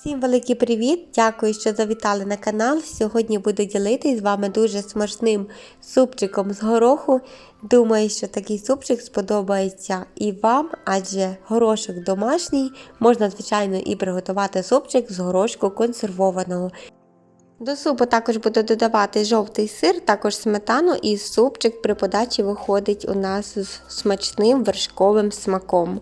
Всім великий привіт! Дякую, що завітали на канал. Сьогодні буду ділитись з вами дуже смачним супчиком з гороху. Думаю, що такий супчик сподобається і вам, адже горошок домашній. Можна, звичайно, і приготувати супчик з горошку консервованого. До супу також буду додавати жовтий сир, також сметану і супчик при подачі виходить у нас з смачним вершковим смаком.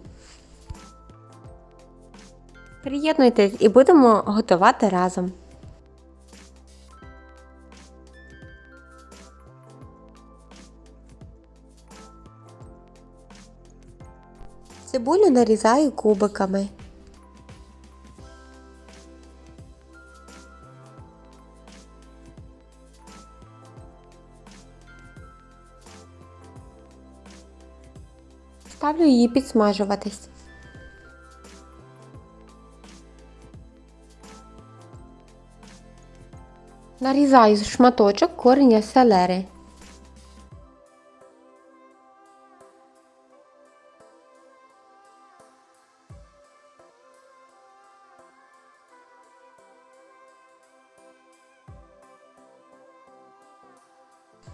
Приєднуйтесь і будемо готувати разом. Цибулю нарізаю кубиками. Ставлю її підсмажуватись. Нарізаю шматочок корення селери.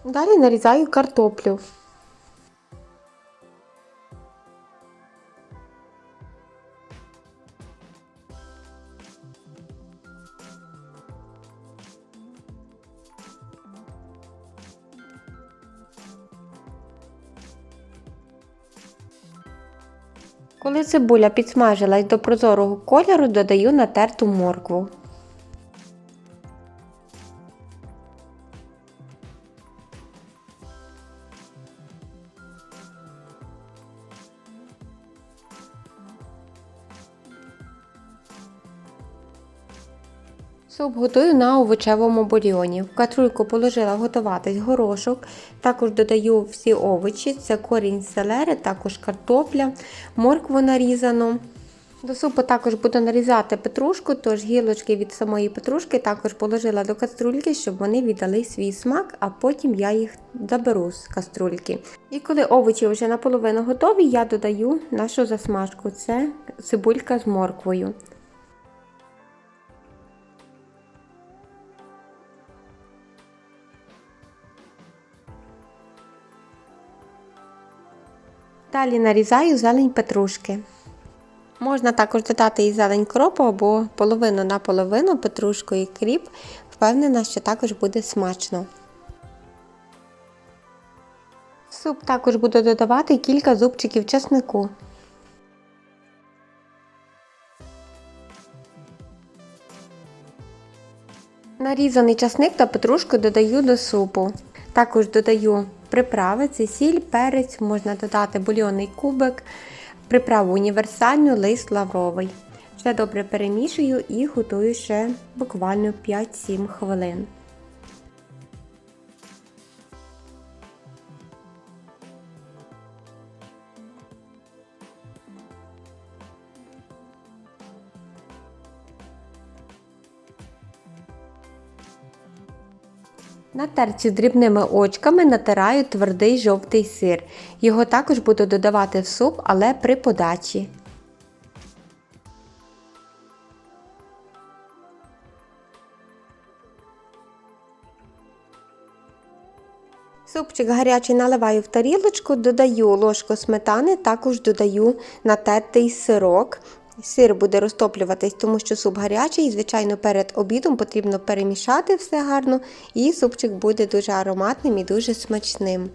Далі нарізаю картоплю. Коли цибуля підсмажилась до прозорого кольору, додаю натерту моркву. Суп готую на овочевому бульйоні. В катрульку положила готуватись горошок. Також додаю всі овочі, це корінь селери, також картопля, моркву нарізану. До супу також буду нарізати петрушку, тож гілочки від самої петрушки також положила до каструльки, щоб вони віддали свій смак, а потім я їх заберу з каструльки. І коли овочі вже наполовину готові, я додаю нашу засмажку. Це цибулька з морквою. Далі нарізаю зелень петрушки. Можна також додати і зелень кропу або половину на половину петрушку і кріп. Впевнена, що також буде смачно. В суп також буду додавати кілька зубчиків чеснику. Нарізаний часник та петрушку додаю до супу. Також додаю приправи, це сіль, перець, можна додати бульйонний кубик, приправу універсальну, лист лавровий. Все добре перемішую і готую ще буквально 5-7 хвилин. На терці дрібними очками натираю твердий жовтий сир. Його також буду додавати в суп, але при подачі. Супчик гарячий наливаю в тарілочку, додаю ложку сметани, також додаю натертий сирок. Сир буде розтоплюватись, тому що суп гарячий, і, звичайно, перед обідом потрібно перемішати все гарно, і супчик буде дуже ароматним і дуже смачним.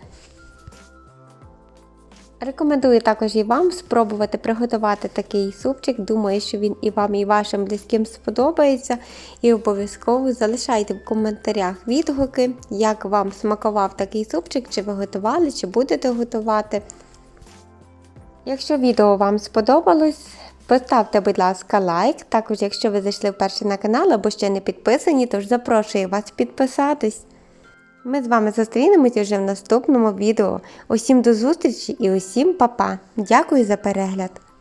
Рекомендую також і вам спробувати приготувати такий супчик. Думаю, що він і вам, і вашим близьким сподобається. І обов'язково залишайте в коментарях відгуки, як вам смакував такий супчик, чи ви готували, чи будете готувати. Якщо відео вам сподобалось, поставте, будь ласка, лайк. Також, якщо ви зайшли вперше на канал або ще не підписані, тож запрошую вас підписатись. Ми з вами зустрінемось уже в наступному відео. Усім до зустрічі і усім па-па! Дякую за перегляд!